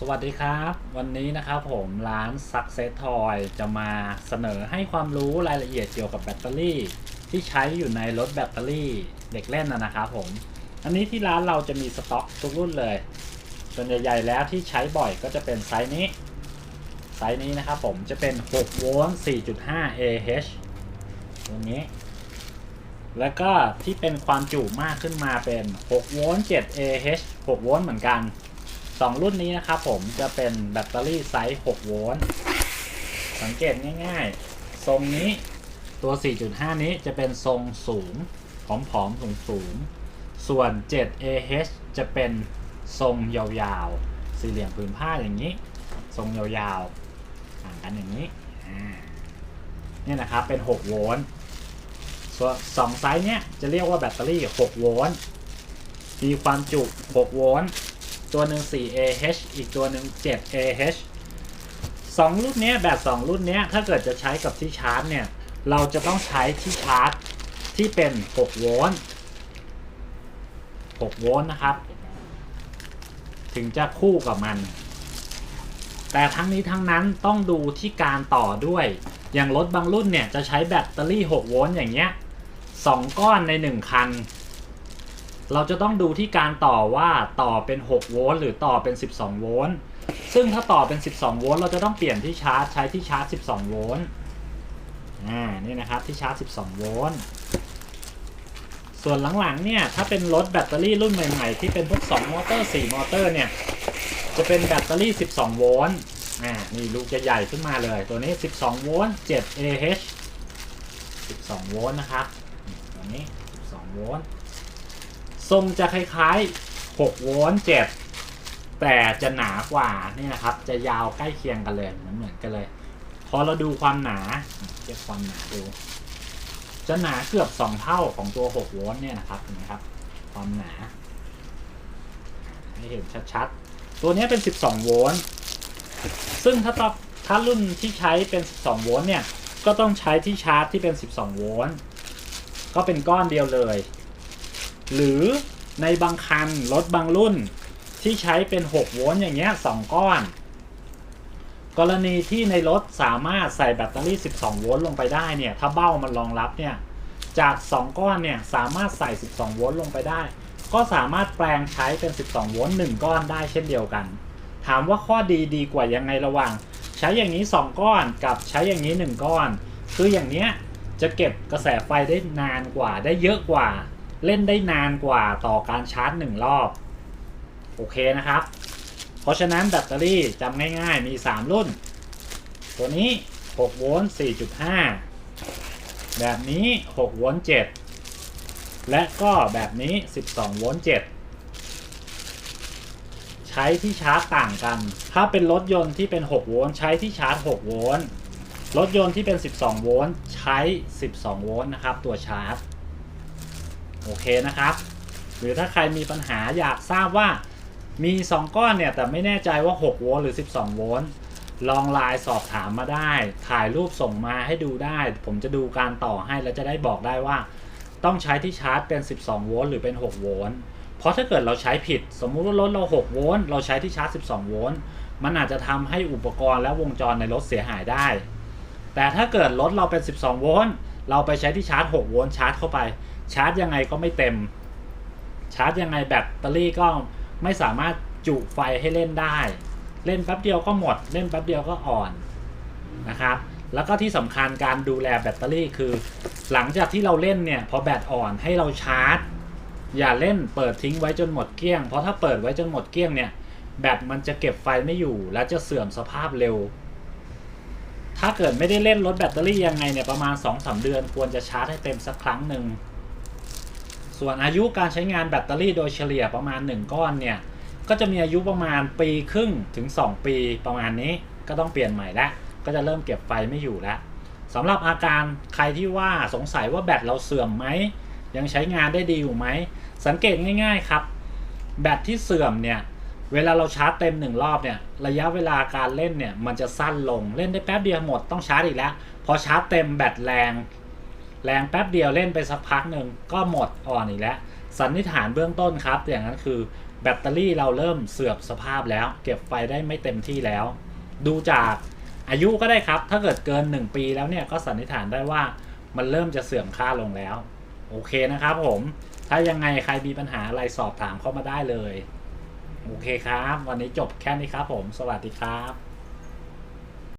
สวัสดีครับ วันนี้นะครับผมร้าน Success Toy จะมาเสนอให้ความรู้รายละเอียดเกี่ยวกับแบตเตอรี่ ที่ใช้อยู่ในรถแบตเตอรี่เด็กเล่นนะนะครับผม อันนี้ที่ร้านเราจะมีสต็อกทุกรุ่นเลย ส่วนใหญ่ๆแล้วที่ใช้บ่อยก็จะเป็นไซส์นี้ ไซส์นี้นะครับผมจะเป็น6โวลต์4.5 Ah ตรงนี้ แล้วก็ที่เป็นความจุมากขึ้นมาเป็น6โวลต์7 Ah 6โวลต์เหมือนกัน สองรุ่นนี้นะครับผมจะเป็นแบตเตอรี่ไซส์6โวลต์สังเกตง่ายๆ ทรงนี้ตัว 4.5 นี้จะเป็นทรงสูงผอมๆสูงๆ ส่วน 7 ah จะเป็นทรงยาวๆ สี่เหลี่ยมผืนผ้าอย่างนี้ ทรงยาวๆต่างกันอย่างนี้เนี่ยนะครับเป็น 6 โวลต์ส่วนสองไซส์เนี้ยจะเรียกว่าแบตเตอรี่ 6 โวลต์มีความจุ 6 โวลต์ ตัวหนึ่ง 4Ah อีกตัวหนึ่ง 7Ah สองรุ่นเนี้ยแบบสองรุ่นเนี้ยถ้าเกิดจะใช้กับที่ชาร์จเนี่ย เราจะต้องใช้ที่ชาร์จที่เป็น 6 โวลต์ 6 โวลต์นะครับ ถึงจะคู่กับมัน แต่ทั้งนี้ทั้งนั้นต้องดูที่การต่อด้วย อย่างรถบางรุ่นเนี่ยจะใช้แบตเตอรี่ 6 โวลต์อย่างเงี้ยสองก้อนใน 1 คัน เราจะต้องดูที่การต่อว่าต่อเป็น 6 โวลต์หรือต่อเป็น 12 โวลต์ ซึ่งถ้าต่อเป็น 12 โวลต์เราจะต้องเปลี่ยนที่ชาร์จใช้ที่ชาร์จ 12 โวลต์ อ่า นี่นะครับที่ชาร์จ 12 โวลต์ ส่วนหลังๆ เนี่ย ถ้าเป็นรถแบตเตอรี่รุ่นใหม่ๆ ที่เป็นพวก 2 มอเตอร์ 4 มอเตอร์ เนี่ย จะเป็นแบตเตอรี่ 12 โวลต์ อ่า นี่ลูกจะใหญ่ขึ้นมาเลย ตัวนี้ 12 โวลต์ 7 ah 12 โวลต์นะครับ ตัวนี้ 12 โวลต์ ทรงจะคล้ายๆ 6 โวลต์7แต่จะหนากว่านี่นะครับ จะยาวใกล้เคียงกันเลยเหมือนเหมือนกันเลย พอเราดูความหนาเทียบความหนาดู จะหนาเกือบ 2 เท่าของตัว 6 โวลต์เนี่ยนะครับเห็นไหมครับ ความหนา ให้เห็นชัดๆ ตัวนี้เป็น 12 โวลต์ซึ่งถ้าตอถ้ารุ่นที่ใช้เป็น 12 โวลต์เนี่ย ก็ต้องใช้ที่ชาร์จที่เป็น 12 โวลต์ ก็เป็นก้อนเดียวเลย หรือในบางคันรถบางรุ่นที่ใช้เป็น 6 โวลต์อย่างเงี้ย2ก้อน กรณีที่ในรถสามารถใส่แบตเตอรี่ 12 โวลต์ลงไปได้เนี่ย ถ้าเบ้ามันรองรับเนี่ย จาก 2 ก้อนเนี่ยสามารถใส่ 12 โวลต์ลงไปได้ ก็สามารถแปลงใช้เป็น 12 โวลต์1ก้อนได้เช่นเดียวกัน ถามว่าข้อดีดีกว่ายังไงระหว่าง ใช้อย่างนี้ 2 ก้อนกับใช้อย่างนี้ 1 ก้อน คืออย่างเนี้ยจะเก็บกระแสไฟได้นานกว่าได้เยอะกว่า เล่นได้นานกว่าต่อการชาร์จหนึ่งรอบ โอเคนะครับ เพราะฉะนั้นแบตเตอรี่จำง่ายๆมี 3 รุ่น ตัวนี้ 6 โวลต์ 4.5 แบบนี้ 6 โวลต์ 7 และก็แบบนี้ 12 โวลต์ 7 ใช้ที่ชาร์จต่างกัน ถ้าเป็นรถยนต์ที่เป็น 6 โวลต์ใช้ที่ชาร์จ 6 โวลต์ รถยนต์ที่เป็น 12 โวลต์ใช้ 12 โวลต์นะครับตัวชาร์จ โอเคนะครับ หรือถ้าใครมีปัญหาอยากทราบว่ามี 2 ก้อนเนี่ย แต่ไม่แน่ใจว่า 6 โวลต์หรือ 12 โวลต์ลองไลน์สอบถามมาได้ ถ่ายรูปส่งมาให้ดูได้ ผมจะดูการต่อให้แล้วจะได้บอกได้ว่า ต้องใช้ที่ชาร์จเป็น 12 โวลต์หรือเป็น 6 โวลต์เพราะถ้าเกิดเราใช้ผิด สมมุติว่ารถเรา 6 โวลต์เราใช้ที่ชาร์จ 12 โวลต์มันอาจจะทำให้อุปกรณ์และวงจรในรถเสียหายได้ แต่ถ้าเกิดรถเราเป็น 12 โวลต์ เราไปใช้ที่ชาร์จ 6 โวลต์ชาร์จเข้าไป ชาร์จยังไงก็ไม่เต็ม ชาร์จยังไงแบตเตอรี่ก็ไม่สามารถจุไฟให้เล่นได้ เล่นแป๊บเดียวก็หมด เล่นแป๊บเดียวก็อ่อนนะครับแล้วก็ที่สำคัญการดูแลแบตเตอรี่คือ หลังจากที่เราเล่นเนี่ยพอแบตอ่อนให้เราชาร์จ อย่าเล่นเปิดทิ้งไว้จนหมดเกลี้ยง เพราะถ้าเปิดไว้จนหมดเกลี้ยงเนี่ยแบตมันจะเก็บไฟไม่อยู่และจะเสื่อมสภาพเร็ว ถ้าเกิดไม่ได้เล่นลดแบตเตอรี่ยังไงเนี่ยประมาณ 2-3 เดือนควรจะชาร์จให้เต็มสักครั้งหนึ่ง ส่วนอายุการใช้งานแบตเตอรี่โดยเฉลี่ยประมาณ 1 ก้อนเนี่ยก็จะมีอายุประมาณปีครึ่งถึง 2 ปีประมาณนี้ก็ต้องเปลี่ยนใหม่ล้วก็จะเริ่มเก็บไฟไม่อยู่แล้วสำหรับอาการใครที่ว่าสงสัยว่าแบตเราเสื่อมไหมยังใช้งานได้ดีอยู่ไหมสังเกตง่าย ๆ ครับ แบตที่เสื่อมเนี่ย เวลาเราชาร์จเต็มหนึ่งรอบเนี่ยระยะเวลาการเล่นเนี่ยมันจะสั้นลงเล่นได้แป๊บเดียวหมดต้องชาร์จอีกแล้ว พอชาร์จเต็มแบตแรง แรงแป๊บเดียวเล่นไปสักพักหนึ่งก็หมดอ่อนอีกแล้ว สันนิษฐานเบื้องต้นครับ อย่างนั้นคือแบตเตอรี่เราเริ่มเสื่อมสภาพแล้ว เก็บไฟได้ไม่เต็มที่แล้ว ดูจากอายุก็ได้ครับ ถ้าเกิดเกิน 1 ปีแล้วเนี่ยก็สันนิษฐานได้ว่ามันเริ่มจะเสื่อมค่าลงแล้ว โอเคนะครับผมถ้ายังไงใครมีปัญหาอะไรสอบถามเข้ามาได้เลย โอเคครับ วันนี้จบแค่นี้ครับผม สวัสดีครับ